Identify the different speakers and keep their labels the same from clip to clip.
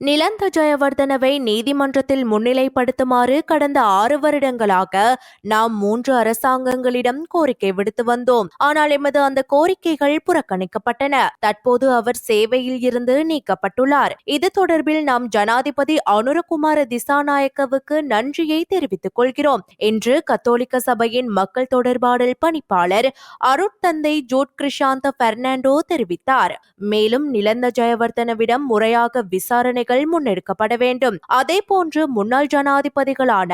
Speaker 1: நிலந்த ஜெயவர்தனவை நீதிமன்றத்தில் முன்னிலைப்படுத்துமாறு கடந்த ஆறு வருடங்களாக நாம் மூன்று அரசாங்கங்களிடம் கோரிக்கை விடுத்து வந்தோம். ஆனால் எமது அந்த கோரிக்கைகள் புறக்கணிக்கப்பட்டன. தற்போது அவர் சேவையில் இருந்து நீக்கப்பட்டுள்ளார். இது தொடர்பில் நாம் ஜனாதிபதி அனுரகுமார திசாநாயக்கவுக்கு நன்றியை தெரிவித்துக் கொள்கிறோம். என்று கத்தோலிக்க சபையின் மக்கள் தொடர்பாடல் பணிப்பாளர் அருட்தந்தை ஜோட் கிருஷாந்த பெர்னாண்டோ தெரிவித்தார். மேலும் நிலந்த ஜெயவர்தனவிடம் முறையாக விசாரணை விசாரணைகள் முன்னெடுக்கப்பட வேண்டும் அதேபோன்று முன்னாள் ஜனாதிபதிகளான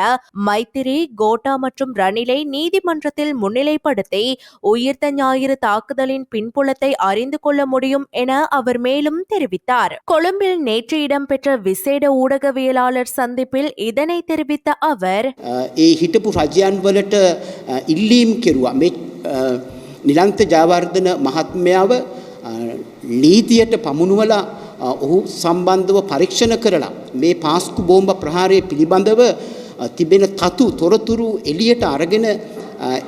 Speaker 1: மைத்திரி கோட்டா மற்றும் ரணிலை நீதிமன்றத்தில் முன்னிலைப்படுத்தி உயிர்த்த ஞாயிறு தாக்குதலின் பின்புலத்தை அறிந்து கொள்ள முடியும் என அவர் மேலும் தெரிவித்தார் கொழும்பில் நேற்று இடம்பெற்ற விசேட ஊடகவியலாளர் சந்திப்பில் இதனை தெரிவித்த அவர்
Speaker 2: ඒ හිටපු රජයන් වලට අ, ඉල්ලීම් කෙරුවා මේ අ, නිලන්ත ජයවර්ධන මහත්මයාව අ, නීතියට පමුණුවලා අ, ඔහු සම්බන්ධව පරීක්ෂණ කරලා මේ පාස්කු බෝම්බ ප්‍රහාරය පිළිබඳව අ, තිබෙන තතු තොරතුරු එලියට අරගෙන අ,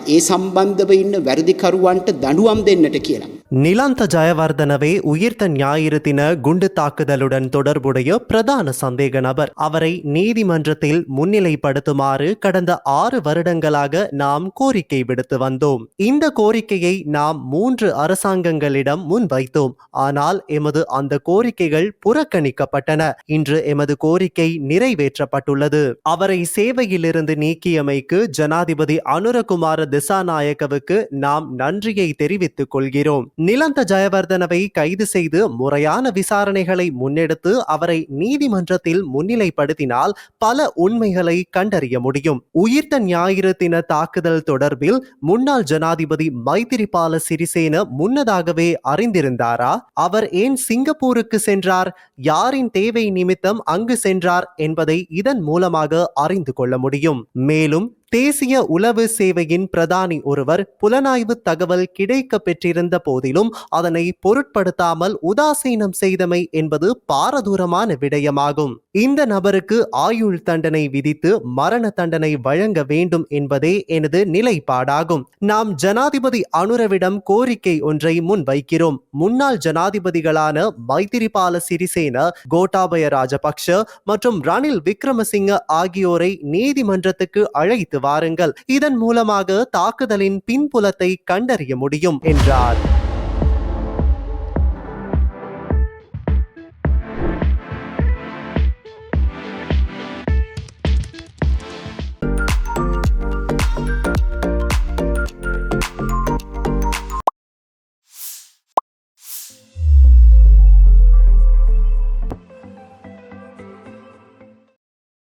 Speaker 2: ඒ සම්බන්ධව ඉන්න වැරදිකරුවන්ට දඩුවම් දෙන්නට කියලා.
Speaker 3: நிலாந்த ஜயவர்தனவே உயிர்த்த ஞாயிறு தின குண்டு தாக்குதலுடன் தொடர்புடைய பிரதான சந்தேக நபர். அவரை நீதிமன்றத்தில் முன்னிலைப்படுத்துமாறு கடந்த ஆறு வருடங்களாக நாம் கோரிக்கை விடுத்து வந்தோம். இந்த கோரிக்கையை நாம் மூன்று அரசாங்கங்களிடம் முன்வைத்தோம். ஆனால் எமது அந்த கோரிக்கைகள் புறக்கணிக்கப்பட்டன. இன்று எமது கோரிக்கை நிறைவேற்றப்பட்டுள்ளது. அவரை சேவையிலிருந்து நீக்கியமைக்கு ஜனாதிபதி அனுரகுமார திசாநாயக்கவுக்கு நாம் நன்றியை தெரிவித்துக் கொள்கிறோம். நிலந்த ஜெயவர்தனவை கைது செய்து முறையான விசாரணைகளை முன்னெடுத்து அவரை நீதிமன்றத்தில் முன்னிலைப்படுத்தினால் பல உண்மைகளை கண்டறிய முடியும். உயிர்த்த ஞாயிறு தின தாக்குதல் தொடர்பில் முன்னாள் ஜனாதிபதி மைத்திரிபால சிறிசேன முன்னதாகவே அறிந்திருந்தாரா? அவர் ஏன் சிங்கப்பூருக்கு சென்றார்? யாரின் தேவை நிமித்தம் அங்கு சென்றார் என்பதை இதன் மூலமாக அறிந்து கொள்ள முடியும். மேலும் தேசிய உளவு சேவையின் பிரதானி ஒருவர் புலனாய்வு தகவல் கிடைக்க பெற்றிருந்த போதிலும் அதனை பொருட்படுத்தாமல் உதாசீனம் செய்தமை என்பது பாரதூரமான விடயமாகும். இந்த நபருக்கு ஆயுள் தண்டனை விதித்து மரண தண்டனை வழங்க வேண்டும் என்பதே எனது நிலைப்பாடாகும். நாம் ஜனாதிபதி அனுரவிடம் கோரிக்கை ஒன்றை முன்வைக்கிறோம். முன்னாள் ஜனாதிபதிகளான மைத்திரிபால சிறிசேன கோட்டாபய ராஜபக்ஷ மற்றும் ரணில் விக்ரமசிங்க ஆகியோரை நீதிமன்றத்துக்கு அழைத்து வாருங்கள். இதன் மூலமாக தாக்குதலின் பின்புலத்தை கண்டறிய முடியும் என்றார்.